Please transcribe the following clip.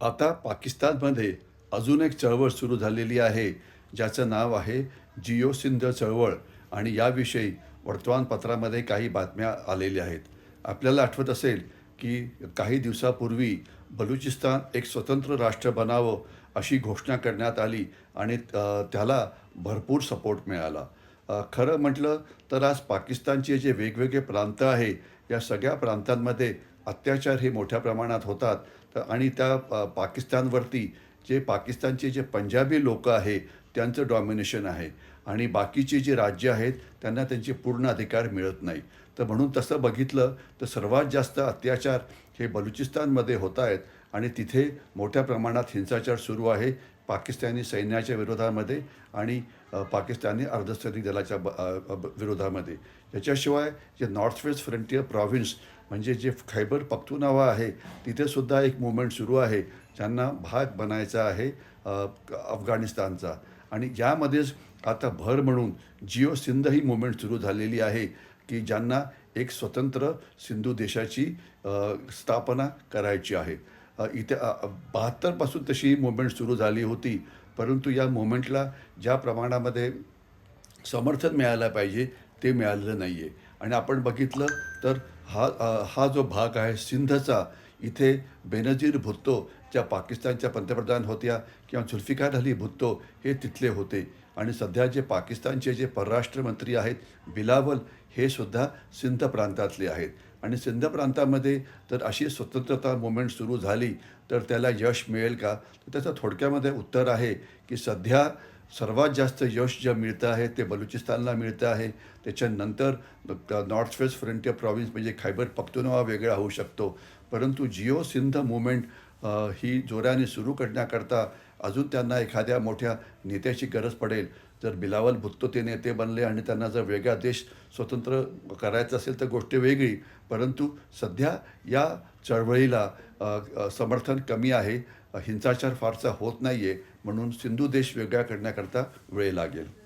आता पाकिस्तानमध्ये अजून एक चळवळ सुरू झालेली आहे ज्याचं नाव आहे जिओ सिंध चळवळ. आणि याविषयी वर्तमानपत्रामध्ये काही बातम्या आलेल्या आहेत. आपल्याला आठवत असेल की काही दिवसापूर्वी बलुचिस्तान एक स्वतंत्र राष्ट्र बनावं अशी घोषणा करण्यात आली आणि त्याला भरपूर सपोर्ट मिळाला. खरं म्हटलं तर आज पाकिस्तानचे जे वेगवेगळे प्रांत आहे या सगळ्या प्रांतांमध्ये अत्याचार हे मोठ्या प्रमाणात होतात. तर आणि त्या पाकिस्तानवरती जे पाकिस्तानचे जे पंजाबी लोक आहे त्यांचं डॉमिनेशन आहे. आणि बाकीची जी राज्य आहेत त्यांना त्यांचे पूर्ण अधिकार मिळत नाही. तर म्हणून तसं बघितलं तर सर्वात जास्त अत्याचार हे बलुचिस्तानमध्ये होत आहेत. आणि तिथे मोठ्या प्रमाणात हिंसाचार सुरू आहे. पाकिस्तानी सैन्याच्या विरोधामध्ये आणि पाकिस्तानी अर्धसैनिक दलाच्या ब- विरोधामध्ये. याच्याशिवाय जे नॉर्थ वेस्ट फ्रंटियर प्रॉव्हिन्स म्हणजे जे खैबर पख्तुनावा आहे तिथेसुद्धा एक मुवमेंट सुरू आहे ज्यांना भाग बनायचा आहे अफगाणिस्तानचा. आणि यामध्येच आता भर म्हणून जिओ सिंध ही मुवमेंट सुरू झालेली आहे की ज्यांना एक स्वतंत्र सिंधू देशाची स्थापना करायची आहे. इथे बहात्तरपासून तशी मुवमेंट सुरू झाली होती. परंतु या मुवमेंटला ज्या प्रमाणामध्ये समर्थन मिळायला पाहिजे ते मिळालेलं नाही आहे आणि आपण बघितलं तर हा हा जो भाग आहे सिंधचा इथे बेनजीर भुत्तो ज्या पाकिस्तानच्या पंतप्रधान होत्या किंवा झुल्फिकार अली भुत्तो हे तिथले होते. आणि सध्या जे पाकिस्तानचे जे परराष्ट्र मंत्री आहेत बिलावल हे सुद्धा सिंध प्रांतातले आहेत. आणि सिंध प्रांतामध्ये तर अशी स्वतंत्रता मुवमेंट सुरू झाली तर त्याला यश मिळेल का? तर त्याचं थोडक्यामध्ये उत्तर आहे की सध्या सर्वात जास्त यश जे मिळतं आहे ते बलुचिस्तानला मिळतं आहे. त्याच्यानंतर नॉर्थ वेस्ट फ्रंटियर प्रॉव्हिन्स म्हणजे खैबर पख्तुनवा वेगळा होऊ शकतो. परंतु जिओ सिंध मुवमेंट ही जोराने सुरू करण्याकरता अजून त्यांना एखाद्या मोठ्या नेत्याची गरज पडेल. जर बिलावल भुत्तो ते नेते बनले आणि त्यांना जर वेगळा देश स्वतंत्र करायचा असेल तर गोष्ट वेगळी. परंतु सध्या या चळवळीला समर्थन कमी आहे. हिंसाचार फारसा होत नाही आहे म्हणून सिंधू देश वेगळा करण्याकरता वेळ लागेल.